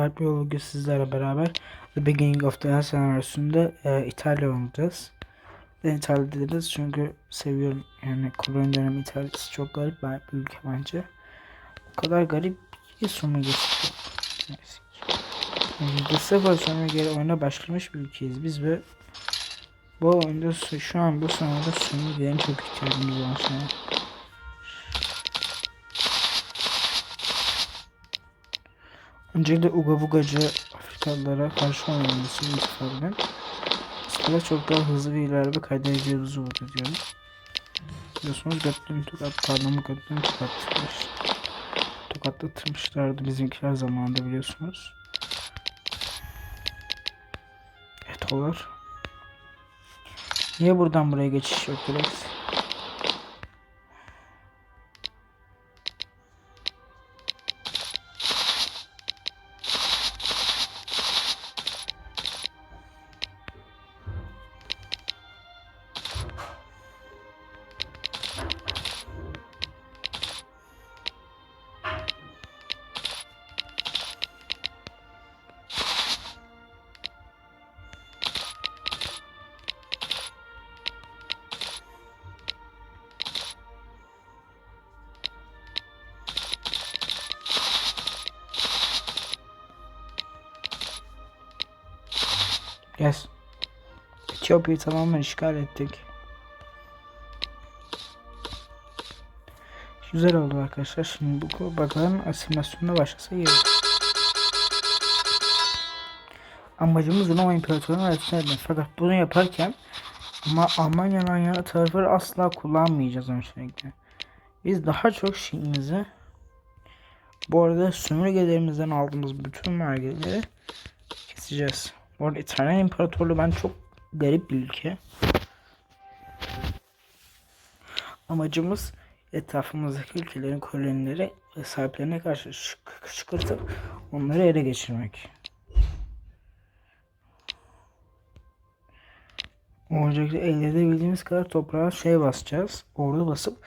Farklı yol bugün sizlerle beraber The Beginning of the End senaryosunda e, İtalya oynayacağız. Ben İtalya dediniz çünkü seviyorum yani koloni dönemi İtalya'sı çok garip bir ülke bence. O kadar garip ki sömürgesi. Neyse. Yüzde sıfır sömürgeyle oyuna başlamış bir ülkeyiz biz ve bu oyunda şu- an bu sınavda sömürgelerin çok ihtiyacımız olan Öncelikle Uga Bugacı Afrikalılara karşı oynaması itibaren Sıra çok daha hızlı bir ilerleme kaydedeceğimizi umut ediyorum. Biliyorsunuz götlüğüm tokat, parmağımı götlüğüm tokatlamış. Tokatlatırmışlardı bizimkiler zamanında biliyorsunuz. Etolar. Niye buradan buraya geçiş yok direkt? Yes. Etiyopya'yı tamamen işgal ettik. Güzel oldu arkadaşlar. Şimdi bu bakalım asimilasyonuna başlasa iyi. Amacımız Roma İmparatorluğu'nun arasına etmek. Fakat bunu yaparken ama Almanya'nın yana tarafları asla kullanmayacağız öncelikle. Biz daha çok şeyimizi bu arada sömürgelerimizden aldığımız bütün vergileri keseceğiz. Bu arada İtalyan İmparatorluğu ben çok garip bir ülke. Amacımız etrafımızdaki ülkelerin kolonileri ve sahiplerine karşı kışkırtıp onları ele geçirmek. Öncelikle elde edebildiğimiz kadar toprağa şey basacağız. Ordu basıp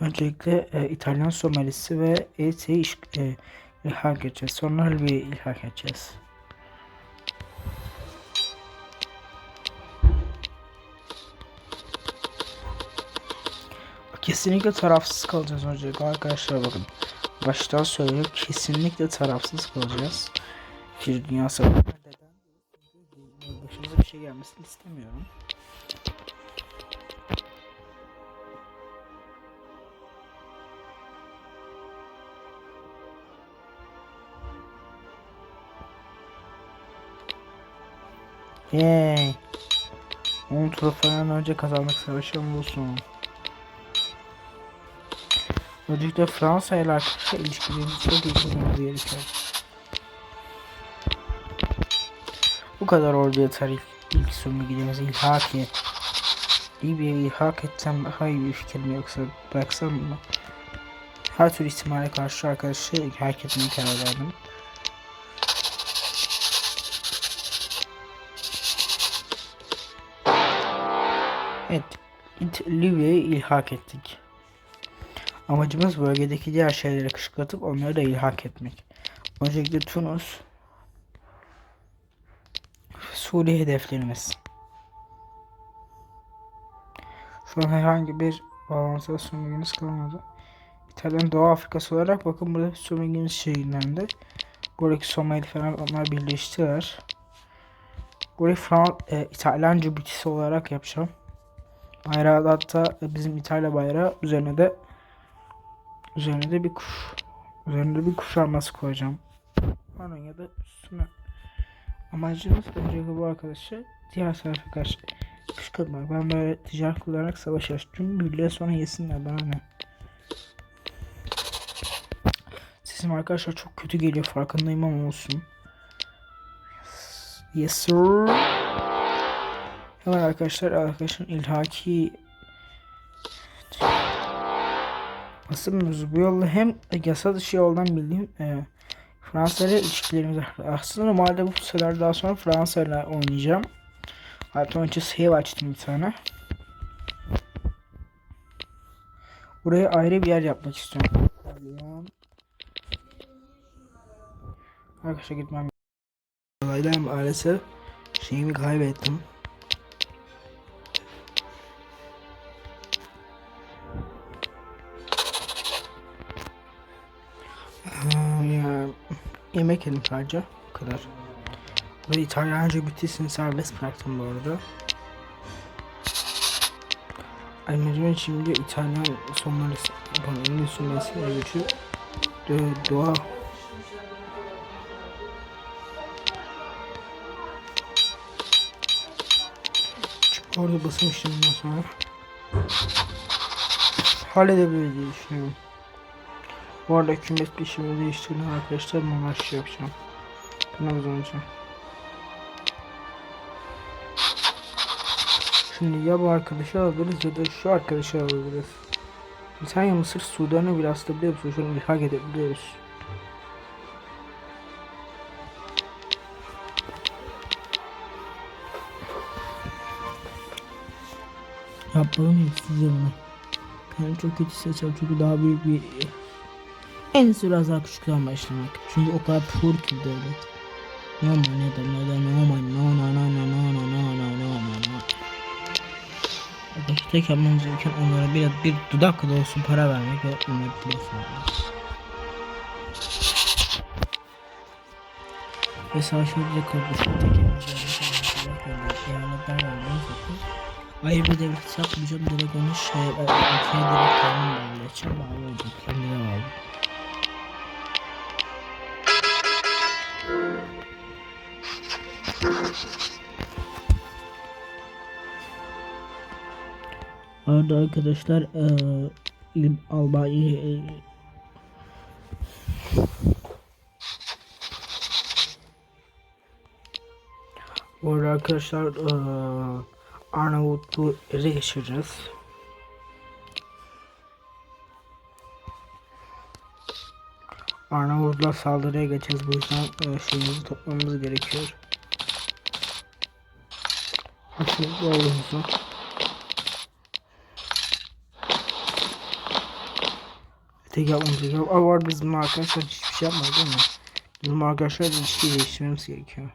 öncelikle e, İtalyan Somalisi ve iş- e, ilhak edeceğiz. Sonra Libya'yı ilhak edeceğiz. Kesinlikle tarafsız kalacağız öncelikle arkadaşlar bakın. Baştan söylüyorum kesinlikle tarafsız kalacağız. Bir dünya savaşı. Başımıza bir şey gelmesini istemiyorum. Yay. 10 tur falan önce kazandık savaşı olsun. Öncelikle Fransa ile arkadaşlar ilişkilerimiz çok iyi gerekiyor. Bu kadar ordu yeter ilk, ilk sömürgelerimizi ilhak et. Libya'yı ilhak etsem daha iyi bir fikir mi yoksa bıraksam mı? Her türlü ihtimale karşı arkadaşlar ilhak etmeyi karar verdim. Evet, Libya'yı ilhak ettik. Amacımız bölgedeki diğer şeyleri kışkırtıp onları da ilhak etmek. Öncelikle Tunus, Suriye hedeflerimiz. Şu an herhangi bir bağlantıda sömürgemiz kalmadı. İtalyan Doğu Afrikası olarak bakın burada sömürgemiz şehirlendi. Buradaki Somali falan onlar birleştiler. Burayı Fran e, İtalyan Cübütisi olarak yapacağım. Bayrağı da hatta bizim İtalya bayrağı üzerine de üzerine de bir kuş üzerine de bir kuş arması koyacağım. Pardon ya da üstüne. Amacımız öncelikle bu arkadaşı diğer tarafa karşı kışkırtmak. Ben böyle ticaret kullanarak savaş açtım. Birliğe sonra yesinler bana ne. Sesim arkadaşlar çok kötü geliyor farkındayım ama olsun. Yes sir. Hemen arkadaşlar arkadaşın ilhaki Aslında bu yolla hem yasa dışı yoldan bildiğim e, Fransa ile ilişkilerimiz. Aslında normalde bu sefer daha sonra Fransa ile oynayacağım. Hatta önce save açtım bir tane. Buraya ayrı bir yer yapmak istiyorum. Arkadaşlar gitmem. Olaydan maalesef şeyimi kaybettim. Yemek yedim sadece. O kadar. Ve İtalyanca bitirsin serbest bıraktım bu arada. Mecburen şimdi İtalyan sonları sonrasına geçiyor. Do- Doğa orada basmıştım bundan sonra. Halledebiliriz diye düşünüyorum. Bu arada kümes pişimi değiştirdim arkadaşlar. Normal şey yapacağım. Kanal uzanacağım. Şimdi ya bu arkadaşı alabiliriz ya da şu arkadaşı alabiliriz. Sen ya Mısır Sudan'ı bile aslında biliyor musun? Şunu ilhak edebiliyoruz. Yapalım size bunu. Ben çok kötü seçeceğim çünkü daha büyük bir... En iyisi biraz daha küçükten başlamak. Çünkü o kadar pur ki devlet. No man da neden no man no no no no no no no no no no no Arkadaşlar tek yapmamız gereken onlara bir, bir dudak kadar olsun para vermek ve onları bile sağlamak. Ve savaşımızda kardeşim tek yapacağımız eyaletler vermeyi satıyor. Ayrıca devlet satmayacağım direkt onu şey ülkeye direkt kanun bağlayacağım bağlı olacak kendine Arada arkadaşlar eee Albanya Bu arada arkadaşlar eee Arnavutluğu ele geçireceğiz. Arnavutluğa saldırıya geçeceğiz. Bu yüzden e, şeyimizi toplamamız gerekiyor. Açın yolumuzu. Tek yapmamız gerekiyor. Aa, var bizim arkadaşlar hiçbir şey yapmadı değil mi? Bizim arkadaşlar ilişki değiştirmemiz gerekiyor.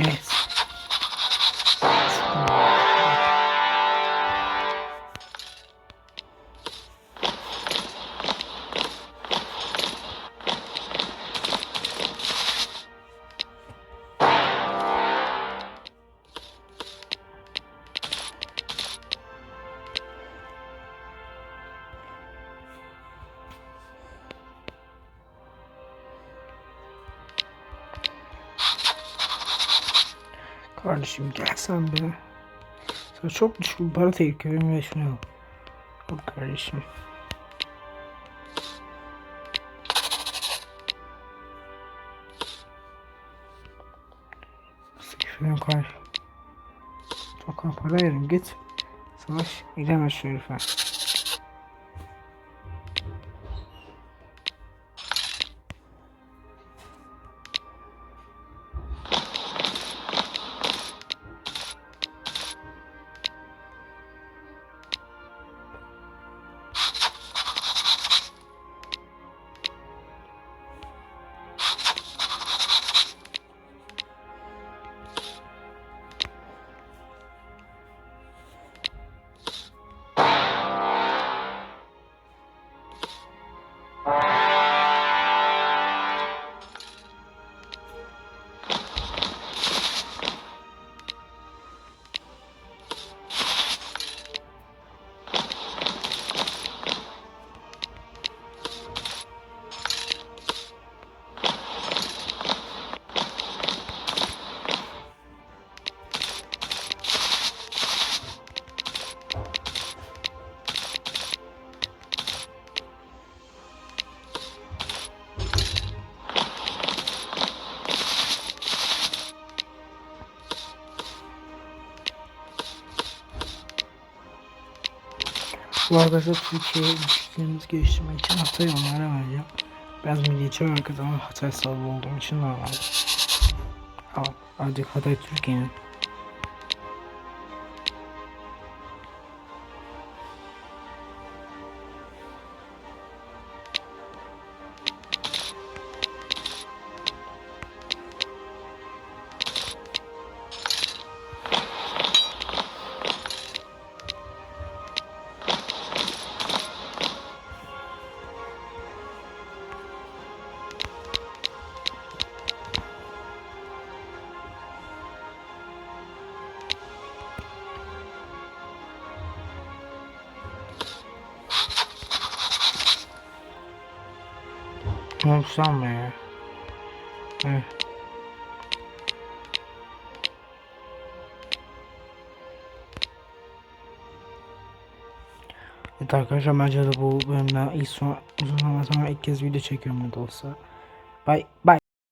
Yes. Kardeşim gelsen be. Sana çok düşük bir para teklif ediyorum ve şunu. Al kardeşim. Sıkışıyorum kardeşim. Çok para verin git. Savaş gidemez şu herife. Bye. Bu arkadaşlar Türkiye'ye ilişkilerimizi geliştirmek için Hatay onlara vereceğim. Biraz milliyetçi bir arkadaş ama Hatay sahibi olduğum için normal. Artık Hatay Türkiye'nin. Ne olsam be. Evet. Evet arkadaşlar bence de bu bölümden ilk son uzun zaman sonra ilk kez video çekiyorum burada olsa. Bye bye.